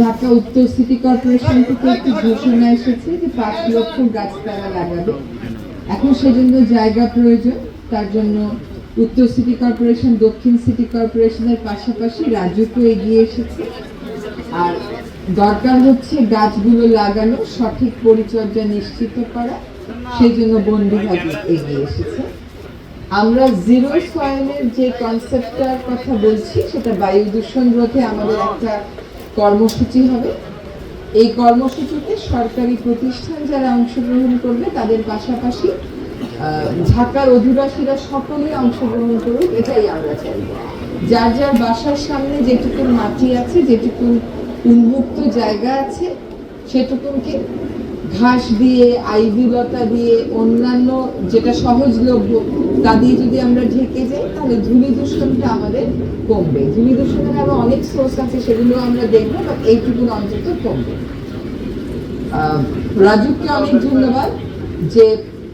ঢাকা উত্তর city corporation থেকে একটি ঘোষণা এসেছে যে পাঁচ লক্ষ গাছ তারা লাগাবে। এখন সেজন্য জায়গা প্রয়োজন। তার জন্য উত্তর সিটি কর্পোরেশন, দক্ষিণ সিটি কর্পোরেশনের পাশাপাশি রাজ্যকেও এগিয়ে এসেছে। আর দরকার হচ্ছে গাছগুলো লাগানো, সঠিক পরিচর্যা নিশ্চিত করা। সেই জন্য বন বিভাগ এগিয়ে এসেছে। আমরা জিরো সয়েলের যে কনসেপ্টটার কথা বলছি, সেটা বায়ু দূষণ রোধে আমাদের একটা কর্মসূচি হবে। এই কর্মসূচিতে সরকারি প্রতিষ্ঠান যারা অংশগ্রহণ করবে, তাদের পাশাপাশি ঢাকার অধিবাসীরা সকলেই অংশগ্রহণ করুক, এটাই আমরা চাইব যার যার বাসার সামনে যেটুকু মাটি আছে, যেটুকু উন্মুক্ত জায়গা আছে, সেটুকুকে ঘাস দিয়ে আইভি লতা দিয়ে, অন্যান্য যেটা সহজলভ্য তা দিয়ে যদি আমরা ঢেকে যাই, তাহলে ধূলি দূষণটা আমাদের কমবে। ধূলি দূষণের আরও অনেক সোর্স আছে সেগুলো আমরা দেখব বাট এইটুকু অন্তত কমবে। রাজুকে অনেক ধন্যবাদ যে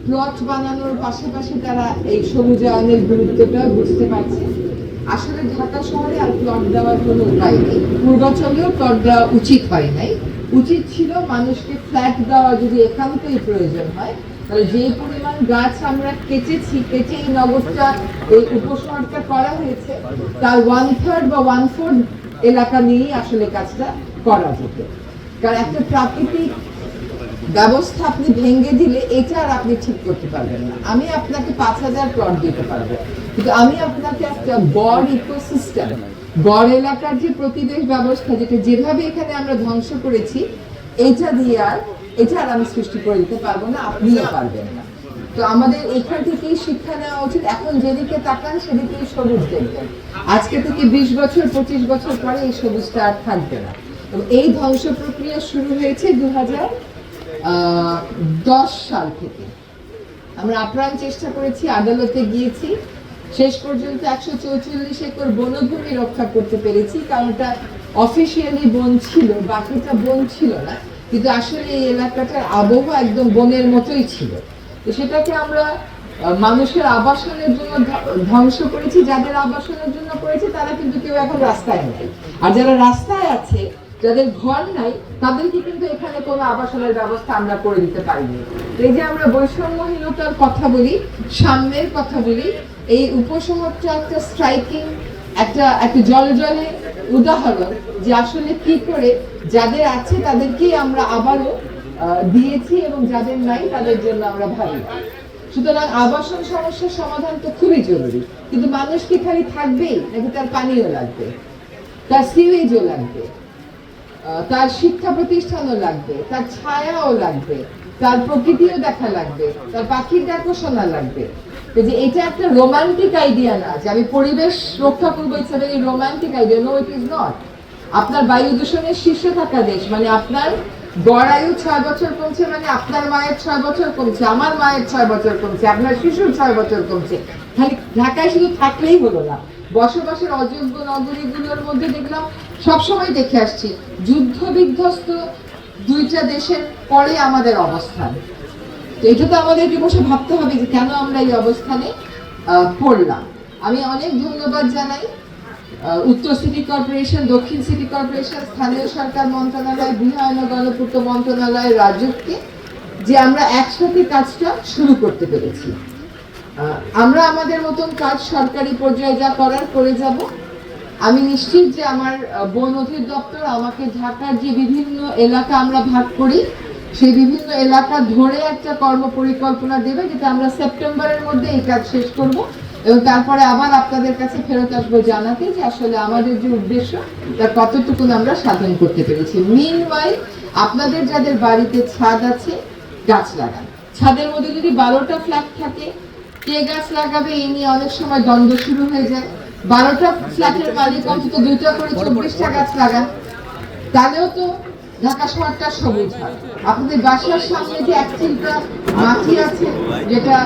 প্লট বানানোর পাশাপাশি তারা এই সবুজায়নের গুরুত্বটা বুঝতে পারছে। আসলে ঢাকা শহরে আর প্লট দেওয়ার কোনো উপায় নেই। পূর্বাচলেও প্লট দেওয়া উচিত হয় নাই। উচিত ছিল মানুষকে ফ্ল্যাট দেওয়া যদি একান্তই প্রয়োজন হয়, তাহলে যে পরিমাণ গাছ আমরা কেটেছি কেটে এই নগরটা, এই উপশহরটা করা হয়েছে তার ওয়ান থার্ড বা ওয়ান ফোর্থ এলাকা নিয়েই আসলে কাজটা করা যেত। কারণ একটা প্রাকৃতিক ব্যবস্থা আপনি ভেঙে দিলে এটা আর আপনি ঠিক করতে পারবেন না। আমি আপনাকে পাঁচ হাজার প্লট দিতে পারব। কিন্তু আমি আপনাকে একটা গড় ইকোসিস্টেম গড় এলাকার যে প্রতিবেশ ব্যবস্থা, যেটা যেভাবে এখানে আমরা ধ্বংস করেছি, এটা দিয়ে আর এটা আর আমি সৃষ্টি করে দিতে পারব না, আপনিও পারবেন না। তো আমাদের এখান থেকেই শিক্ষা নেওয়া উচিত। এখন যেদিকে তাকান, সেদিকেই সবুজ দেখবেন। আজকে থেকে বিশ বছর, পঁচিশ বছর পরে এই সবুজটা আর থাকবে না। এবং এই ধ্বংস প্রক্রিয়া শুরু হয়েছে দু হাজার দশ সাল থেকে। আমরা আপ্রাণ চেষ্টা করেছি, আদালতে গিয়েছি। শেষ পর্যন্ত একশো চৌচল্লিশ একর বনভূমি রক্ষা করতে পেরেছি, কারণ ওটা অফিসিয়ালি বন ছিল, বাকিটা বন ছিল না, কিন্তু আসলে এই এলাকাটার আবহাওয়া একদম বনের মতোই ছিল। তো সেটাকে আমরা মানুষের আবাসনের জন্য ধ্বংস করেছি, যাদের আবাসনের জন্য করেছি, তারা কিন্তু কেউ এখন রাস্তায় নেই। আর যারা রাস্তায় আছে যাদের ঘর নাই, তাদেরকে কিন্তু এখানে কোনো আবাসনের ব্যবস্থা আমরা করে দিতে পারিনি। এই যে আমরা বৈষম্যহীনতার কথা বলি, সাম্যের কথা বলি, এই উপশহরটা একটা স্ট্রাইকিং একটা একটা জলে জলে উদাহরণ যে আসলে কি করে যাদের আছে তাদেরকেই আমরা আবারও দিয়েছি এবং যাদের নাই তাদের জন্য আমরা ভাবি সুতরাং আবাসন সমস্যার সমাধান তো খুবই জরুরি। কিন্তু মানুষ কি খালি থাকবেই? নাকি তার পানিও লাগবে? তার সিওয়েজও লাগবে? তার শিক্ষা প্রতিষ্ঠানও লাগবে, তার ছায়াও লাগবে, তার প্রকৃতিও দেখা লাগবে, তার পাখির ডাকও শোনা লাগবে। যে এটা একটা রোমান্টিক আইডিয়া না, যে আমি পরিবেশ রক্ষা করব very romantic idea no it is not আপনার বায়ু দূষণের শীর্ষে থাকা দেশ মানে আপনার গড় আয়ু ছয় বছর কমছে মানে আপনার মায়ের ছয় বছর কমছে, আমার মায়ের ছয় বছর কমছে, আপনার শিশুর ছয় বছর কমছে। খালি ঢাকায় শুধু থাকলেই হলো না। বসবাসের অযোগ্য নগরীগুলোর মধ্যে দেখলাম, সবসময় দেখে আসছি, যুদ্ধ বিধ্বস্ত দুইটা দেশের পরে আমাদের অবস্থান। তো এটা তো আমাদেরকে বসে ভাবতে হবে যে কেন আমরা এই অবস্থানে পড়লাম। আমি অনেক ধন্যবাদ জানাই উত্তর সিটি কর্পোরেশন, দক্ষিণ সিটি কর্পোরেশন, স্থানীয় সরকার মন্ত্রণালয় ও গণপূর্ত মন্ত্রণালয় রাজককে যে আমরা একসাথে কাজটা শুরু করতে পেরেছি। আমরা আমাদের মতন কাজ সরকারি পর্যায়ে যা করার করে যাব। আমি নিশ্চিত যে আমার বন অধিদপ্তর আমাকে ঢাকার যে বিভিন্ন এলাকা আমরা ভাগ করি, সেই বিভিন্ন এলাকা ধরে একটা কর্ম পরিকল্পনা দেবে যেটা আমরা সেপ্টেম্বরের মধ্যে এই কাজ শেষ করব এবং তারপরে আবার আপনাদের কাছে ফেরত আসব জানাতে যে আসলে আমাদের যে উদ্দেশ্য, তার কতটুকু আমরা সাধন করতে পেরেছি। মিন আপনাদের যাদের বাড়িতে ছাদ আছে, গাছ লাগান। ছাদের মধ্যে যদি বারোটা ফ্ল্যাট থাকে কে গাছ লাগাবে এই নিয়ে অনেক সময় দ্বন্দ্ব শুরু হয়ে যায়। বারোটা ফ্ল্যাটের মালিক অন্তত দুইটা করে চব্বিশটা গাছ লাগান। তাহলেও তো ঢাকা শহরটা সবুজ আপনাদের বাসার সামনে যে এক চিলটা মাটি আছে, যেটা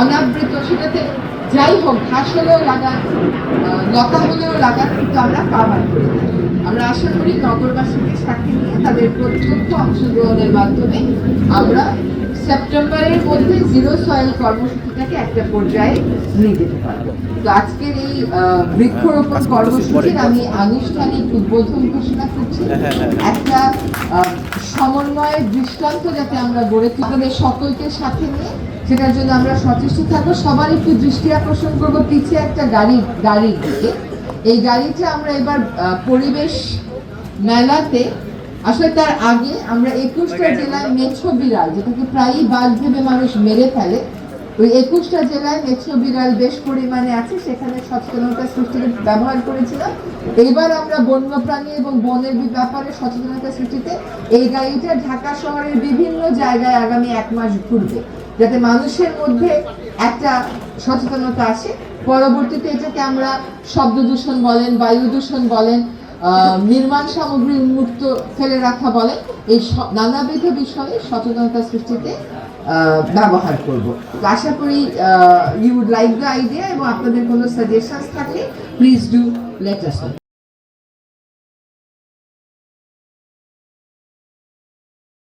অনাবৃত, সেটাতে যাই হোক ঘাস হলেও লাগান লতা হলেও লাগান, কিন্তু আমরা না। আমরা আশা করি নগরবাসীকে সাথে নিয়ে তাদের প্রত্যক্ষ অংশগ্রহণের মাধ্যমে আমরা সেপ্টেম্বরের মধ্যে জিরো সয়েল কর্মসূচিটাকে একটা পর্যায়ে নিয়ে যেতে পারব। তো আজকের এই বৃক্ষরোপণ কর্মসূচির আমি আনুষ্ঠানিক উদ্বোধন ঘোষণা করছি। একটা আহ, সমন্বয়ের দৃষ্টান্ত যাতে আমরা গড়ে তুলি। আপনাদের সকলকে সাথে নিয়ে সেটার জন্য আমরা সচেষ্ট থাকব। সবার একটু দৃষ্টি আকর্ষণ করব। পিছিয়ে একটা গাড়ি গাড়ির দিকে। এই গাড়িটা আমরা এবার পরিবেশ মেলাতে আসলে তার আগে আমরা একুশটা জেলায় মেছো বিড়াল যেটাকে প্রায়ই বাঘ ভেবে মানুষ মেরে ফেলে ওই একুশটা জেলায় মেছো বিড়াল বেশ পরিমাণে আছে সেখানে সচেতনতা সৃষ্টিতে ব্যবহার করেছিলাম। এইবার আমরা বন্যপ্রাণী এবং বনের ব্যাপারে সচেতনতা সৃষ্টিতে এই গাড়িটা ঢাকা শহরের বিভিন্ন জায়গায় আগামী এক মাস ঘুরবে যাতে মানুষের মধ্যে একটা সচেতনতা আসে। পরবর্তীতে এটাকে আমরা শব্দ দূষণ বলেন বায়ু দূষণ বলেন নির্মাণ সামগ্রী উন্মুক্ত ফেলে রাখা বলে এই নানাবিধ বিষয়ে সচেতনতা সৃষ্টিতে ব্যবহার করব। তো আশা করি you'd would like the idea এবং আপনাদের কোনো সাজেশনস থাকলে প্লিজ ডু লেট আস